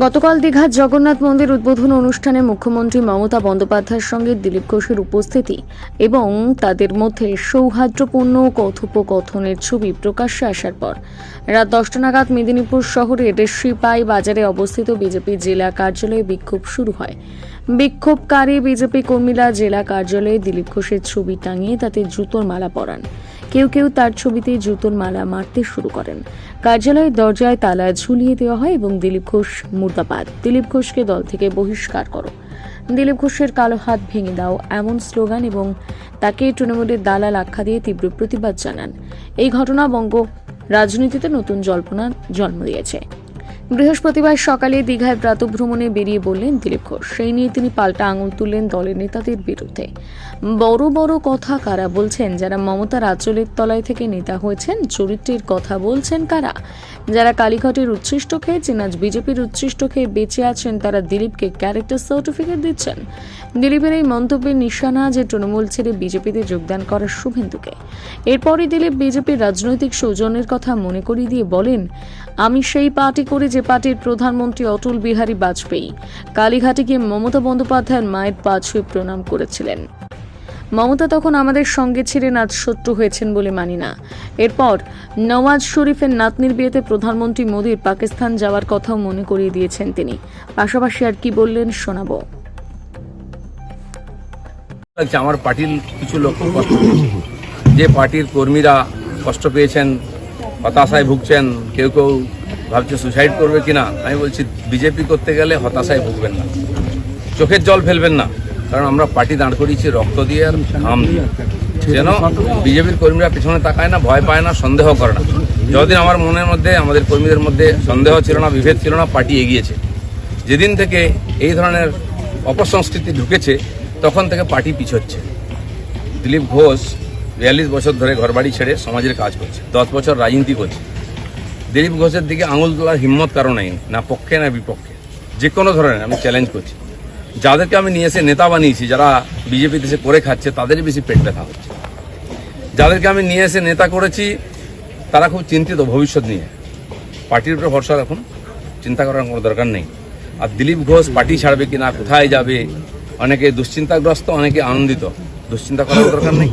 গতকাল দীঘার জগন্নাথ মন্দির উদ্বোধন অনুষ্ঠানে মুখ্যমন্ত্রী মমতা বন্দ্যোপাধ্যায়ের সঙ্গে দিলীপ ঘোষের উপস্থিতি এবং তাদের মধ্যে সৌহার্দ্যপূর্ণ কথোপকথনের ছবি প্রকাশ্যে আসার পর। রাত দশটা নাগাদ মেদিনীপুর শহরের শিপাই বাজারে অবস্থিত বিজেপি জেলা কার্যালয়ে বিক্ষোভ শুরু হয়। বিক্ষোভকারী বিজেপি কর্মীরা জেলা কার্যালয়ে দিলীপ ঘোষের ছবি টাঙিয়ে তাতে জুতোর মালা পরান। কেউ কেউ তার ছবিতে জুতোর মালা মারতে শুরু করেন। কার্যালয়ের দরজায় তালা ঝুলিয়ে দেওয়া হয় এবং দিলীপ ঘোষ মুর্দাবাদ। দিলীপ ঘোষকে দল থেকে বহিষ্কার করো। দিলীপ ঘোষের কালো হাত ভেঙে দাও, এমন স্লোগান এবং তাকে তৃণমূলের দালাল আখ্যা দিয়ে তীব্র প্রতিবাদ জানান। এই ঘটনা বঙ্গ রাজনীতিতে নতুন জল্পনা জন্ম দিয়েছে। বৃহস্পতিবার সকালে দীঘায় প্রাতভ্রমণে বেরিয়ে বললেন দিলীপ ঘোষ। সেই নিয়ে তিনি পাল্টা আঙুল তুললেন দলের নেতাদের বিরুদ্ধে। বড় বড় কথা কারা বলছেন? যারা মমতার আঁচলের তলায় থেকে নেতা হয়েছেন, চরিত্রের কথা বলছেন কারা? যারা কালীঘাটের উচ্ছিষ্ট খেয়েছেন, আজ বিজেপির উচ্ছিষ্ট খেয়ে বেঁচে আছেন, তারা দিলীপকে ক্যারেক্টার সার্টিফিকেট দিচ্ছেন। দিলীপের এই মন্তব্যের নিশানা যে তৃণমূল ছেড়ে বিজেপিতে যোগদান করার শুভেন্দুকে। এরপরই দিলীপ বিজেপির রাজনৈতিক সৌজন্যের কথা মনে করিয়ে দিয়ে বলেন আমি সেই পার্টি করি যে পার্টির প্রধানমন্ত্রী অটল বিহারী বাজপেয়ী কালীঘাটে গিয়ে মমতা বন্দ্যোপাধ্যায়ের মায়ের পা ছুঁয়ে প্রণাম করেছিলেন। মমতা তখন আমাদের সঙ্গে ছিলেন, আজ শত্রু হয়েছেন বলে মানি না। এরপর নওয়াজ শরীফের নাতনির বিয়েতে প্রধানমন্ত্রী মোদীর পাকিস্তান যাওয়ার কথাও মনে করিয়ে দিয়েছেন তিনি। পাশাপাশি আর কি বললেন শোনাবো। আমার পার্টির কিছু লোক খুব কষ্ট পেয়েছে। যে পার্টির কর্মীরা কষ্ট পেয়েছেন হতাশায় ভুগছেন, কেউ কেউ ভাবছে সুসাইড করবে কিনা, আমি বলছি বিজেপি করতে গেলে হতাশায় ভুগবেন না। চোখের জল ফেলবেন না, কারণ আমরা পার্টি দাঁড় করিয়েছি, রক্ত দিয়ে আর ঘাম দিয়ে। যেন বিজেপির কর্মীরা পিছনে তাকায় না, ভয় পায় না, সন্দেহ করে না। যতদিন আমার মনের মধ্যে, আমাদের কর্মীদের মধ্যে সন্দেহ ছিল না, বিভেদ ছিল না, পার্টি এগিয়েছে। যেদিন থেকে এই ধরনের অপসংস্কৃতি ঢুকেছে, তখন থেকে পার্টি পিছোচ্ছে। দিলীপ ঘোষ বিয়াল্লিশ বছর ধরে ঘরবাড়ি ছেড়ে সমাজের কাজ করছে। দশ বছর রাজনীতি করছে। দিলীপ ঘোষের দিকে আঙুল তোলার হিম্মত কারও নেই, না পক্ষে, না বিপক্ষে। যে কোনো ধরনের আমি চ্যালেঞ্জ করছি। যাদেরকে আমি নিয়ে এসে নেতা বানিয়েছি, যারা বিজেপি দেশে করে খাচ্ছে, তাদেরই বেশি পেট ব্যথা হচ্ছে। যাদেরকে আমি নিয়ে এসে নেতা করেছি, তারা খুব চিন্তিত ভবিষ্যৎ নিয়ে। পার্টির উপরে ভরসা রাখুন, চিন্তা করার কোনো দরকার নেই। আর দিলীপ ঘোষ পার্টি ছাড়বে কি না কোথায় যাবে, অনেকে দুশ্চিন্তাগ্রস্ত, অনেকে আনন্দিত। দুশ্চিন্তা করার দরকার নেই।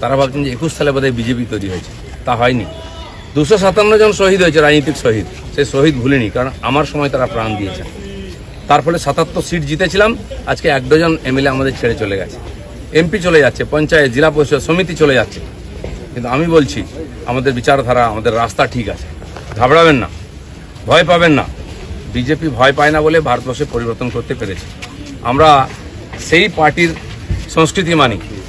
তারা ভাবছেন যে একুশ সালে বোধহয় বিজেপি তৈরি হয়েছে। তা হয়নি। দুশো সাতান্ন জন শহীদ হয়েছে, রাজনীতিক শহীদ। সে শহীদ ভুলিনি, কারণ আমার সময় তারা প্রাণ দিয়েছেন তার ফলে সাতাত্তর সিট জিতেছিলাম, আজকে এক ডজন এমএলএ আমাদের ছেড়ে চলে গেছে। এমপি চলে যাচ্ছে, পঞ্চায়েত, জেলা পরিষদ, সমিতি চলে যাচ্ছে। কিন্তু আমি বলছি, আমাদের বিচারধারা, আমাদের রাস্তা ঠিক আছে। ঘাবড়াবেন না, ভয় পাবেন না। বিজেপি ভয় পায় না বলে ভারতবর্ষে পরিবর্তন করতে পেরেছে। আমরা সেই পার্টির সংস্কৃতি মানি।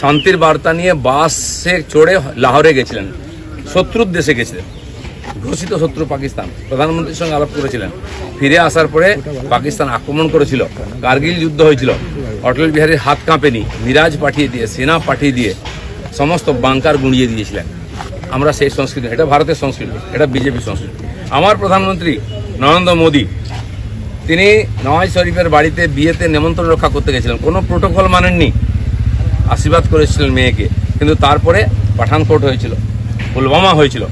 শান্তির বার্তা নিয়ে বাসে চড়ে লাহোরে গেছিলেন। শত্রুর দেশে গেছিলেন। ঘোষিত শত্রু পাকিস্তান। প্রধানমন্ত্রীর সঙ্গে আলাপ করেছিলেন। ফিরে আসার পরে পাকিস্তান আক্রমণ করেছিল। কার্গিল যুদ্ধ হয়েছিল। অটল বিহারীর হাত কাঁপেনি। মিরাজ পাঠিয়ে দিয়ে, সেনা পাঠিয়ে দিয়ে সমস্ত বাংকার গুঁড়িয়ে দিয়েছিলেন। আমরা সেই সংস্কৃতি এটা ভারতের সংস্কৃতি, এটা বিজেপি সংস্কৃতি। আমার প্রধানমন্ত্রী নরেন্দ্র মোদী, তিনি নওয়াজ শরীফের বাড়িতে বিয়েতে নেমন্ত্রণ রক্ষা করতে গেছিলেন। কোনো প্রোটোকল মানেননি। আশীর্বাদ করেছিলেন মেয়েকে, কিন্তু তারপরে পাঠানকোট হয়েছিল, পুলওয়ামা হয়েছিল,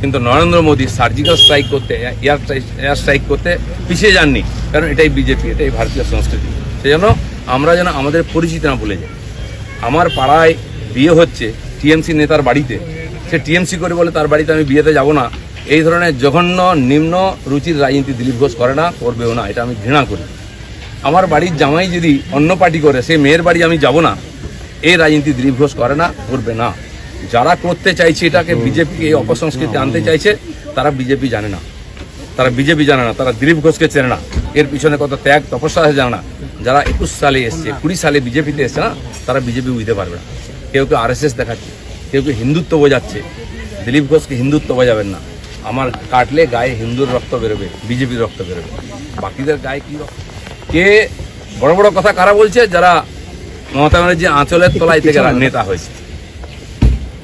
কিন্তু নরেন্দ্র মোদী সার্জিক্যাল স্ট্রাইক করতে, এয়ার এয়ার স্ট্রাইক করতে পিছিয়ে যাননি, কারণ এটাই বিজেপি, এটাই ভারতীয় সংস্কৃতি। সেই জন্য আমরা যেন আমাদের পরিচিতি না ভুলে যাই। আমার পাড়ায় বিয়ে হচ্ছে টিএমসি নেতার বাড়িতে। সে টিএমসি করে বলে তার বাড়িতে আমি বিয়েতে যাব না। এই ধরনের জঘন্য, নিম্ন রুচির রাজনীতি দিলীপ ঘোষ করে না, করবেও না, এটা আমি ঘৃণা করি। আমার বাড়ির জামাই যদি অন্য পার্টি করে সে মেয়ের বাড়ি আমি যাব না। এই রাজনীতি ঘোষ করে না, করবে না। যারা করতে চাইছে এটাকে বিজেপিকে এই অপসংস্কৃতি আনতে চাইছে, তারা বিজেপি জানে না। তারা বিজেপি জানে না, তারা দিলীপ ঘোষকে চেনে না। এর পিছনে কত ত্যাগ, তপস্যা জানে না। যারা একুশ সালে এসছে, কুড়ি সালে বিজেপিতে এসছে না, তারা বিজেপি বুঝতে পারবে না। কেউ কেউ আর দেখাচ্ছে, কেউ কেউ হিন্দুত্ব বোঝাচ্ছে। দিলীপ ঘোষকে হিন্দুত্ব বোঝাবেন না। আমার কাটলে গায়ে হিন্দুর রক্ত বেরোবে, বিজেপির রক্ত বেরোবে। বাকিদের গায়ে কি রক্ত? কে? বড় বড় কথা কারা বলছে? যারা মমতা ব্যানার্জি আঁচলের তলায় থেকে নেতা হয়েছে।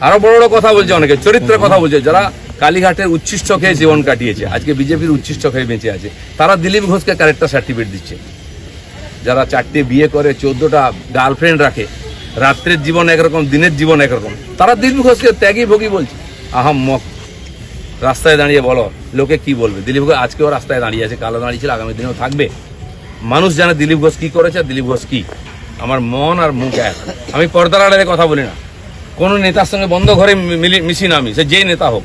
আরও বড় বড় কথা বলছে অনেকে চরিত্রের কথা বলছে। যারা কালীঘাটের উচ্ছিষ্ট খেয়ে জীবন কাটিয়েছে আজকে বিজেপির উচ্ছিষ্ট খেয়ে বেঁচে আছে তারা দিলীপ ঘোষকে ক্যারেক্টার সার্টিফিকেট দিচ্ছে। যারা চারটে বিয়ে করে চোদ্দটা গার্লফ্রেন্ড রাখে রাত্রের জীবন একরকম দিনের জীবন একরকম তারা দিলীপ ঘোষকে ত্যাগী ভোগী বলছে। আহাম মক। রাস্তায় দাঁড়িয়ে বলো লোকে কি বলবে? দিলীপ ঘোষ আজকেও রাস্তায় দাঁড়িয়ে আছে কালো দাঁড়িয়ে ছিল আগামী দিনেও থাকবে। মানুষ জানে দিলীপ ঘোষ কি করেছে আর দিলীপ ঘোষ কি। আমার মন আর মুখ এক। আমি পর্দার আড়ালে কথা বলি না। কোন নেতার সঙ্গে বন্ধ ঘরে মিলি, মিশি না আমি, সে যেই নেতা হোক।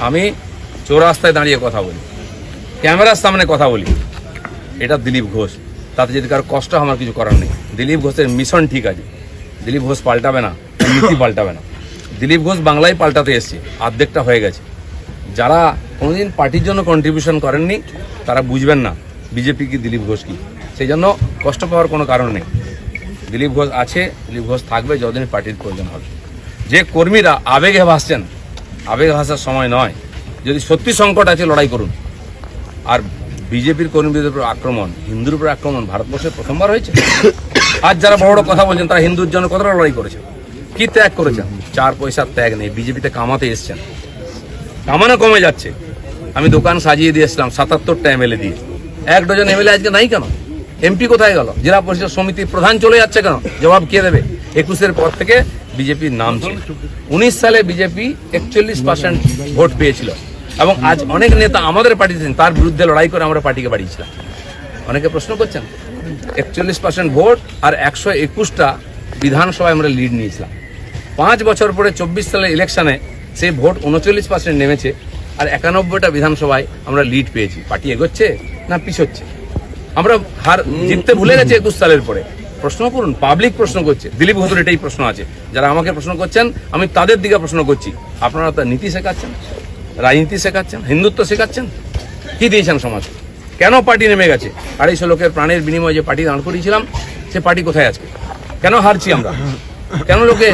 আমি চৌরাস্তায় দাঁড়িয়ে কথা বলি। ক্যামেরার সামনে কথা বলি। এটা দিলীপ ঘোষ। তাতে যদি কারও কষ্ট আমার কিছু করার নেই। দিলীপ ঘোষের মিশন ঠিক আছে। দিলীপ ঘোষ পাল্টাবে না, নীতি পাল্টাবে না। দিলীপ ঘোষ বাংলায় পাল্টাতে এসছে। অর্ধেকটা হয়ে গেছে। যারা কোনোদিন পার্টির জন্য কন্ট্রিবিউশন করেননি, তারা বুঝবেন না, বিজেপি কি দিলীপ ঘোষ কি। সেই জন্য কষ্ট পাওয়ার কোনো কারণ নেই। দিলীপ ঘোষ আছে, দিলীপ ঘোষ থাকবে যতদিন পার্টির প্রয়োজন হবে। যে কর্মীরা আবেগে ভাসছেন, আবেগে ভাসার সময় নয়। যদি সত্যি সংকট আছে, লড়াই করুন। আর বিজেপির কর্মীদের উপর আক্রমণ, হিন্দুর উপর আক্রমণ ভারতবর্ষে প্রথমবার হয়েছে? আজ যারা বড় বড় কথা বলছেন, তারা হিন্দুর জন্য কতটা লড়াই করেছেন? কি ত্যাগ করেছেন? চার পয়সার ত্যাগ নেই, বিজেপিতে কামাতে এসছেন। কামানো কমে যাচ্ছে। আমি দোকান সাজিয়ে দিয়েছিলাম সাতাত্তরটা এমএলএ দিয়ে। এক ডজন এমএলএ আজকে নাই কেন? এমপি কোথায় গেল? জেলা পরিষদ সমিতির প্রধান চলে যাচ্ছে কেন? জবাব কে দেবে? একুশের পর থেকে বিজেপির নাম ছিল। উনিশ সালে বিজেপি একচল্লিশ পার্সেন্ট ভোট পেয়েছিল। এবং আজ অনেক নেতা আমাদের পার্টিতে তার বিরুদ্ধে লড়াই করে আমরা পার্টিকে বাড়িয়েছিলাম। অনেকে প্রশ্ন করছেন, একচল্লিশ পার্সেন্ট ভোট আর একশো একুশটা বিধানসভায় আমরা লিড নিয়েছিলাম। পাঁচ বছর পরে চব্বিশ সালের ইলেকশনে সেই ভোট উনচল্লিশ পার্সেন্ট নেমেছে আর একানব্বইটা বিধানসভায় আমরা লিড পেয়েছি। পার্টি এগোচ্ছে না পিছোচ্ছে? আমরা হার জিততে ভুলে গেছি একুশ সালের পরে। প্রশ্ন করুন পাবলিক প্রশ্ন করছে। দিলীপ ঘোষের এটাই প্রশ্ন আছে। যারা আমাকে প্রশ্ন করছেন, আমি তাদের দিকে প্রশ্ন করছি। আপনারা তো নীতি শেখাচ্ছেন? রাজনীতি শেখাচ্ছেন? হিন্দুত্ব শেখাচ্ছেন? কি দিয়েছেন সমাজ? কেন পার্টি নেমে গেছে? আড়াইশো লোকের প্রাণের বিনিময়ে যে পার্টি দাঁড় করিয়েছিলাম, সে পার্টি কোথায় আছে কেন হারছি আমরা? কেন লোকে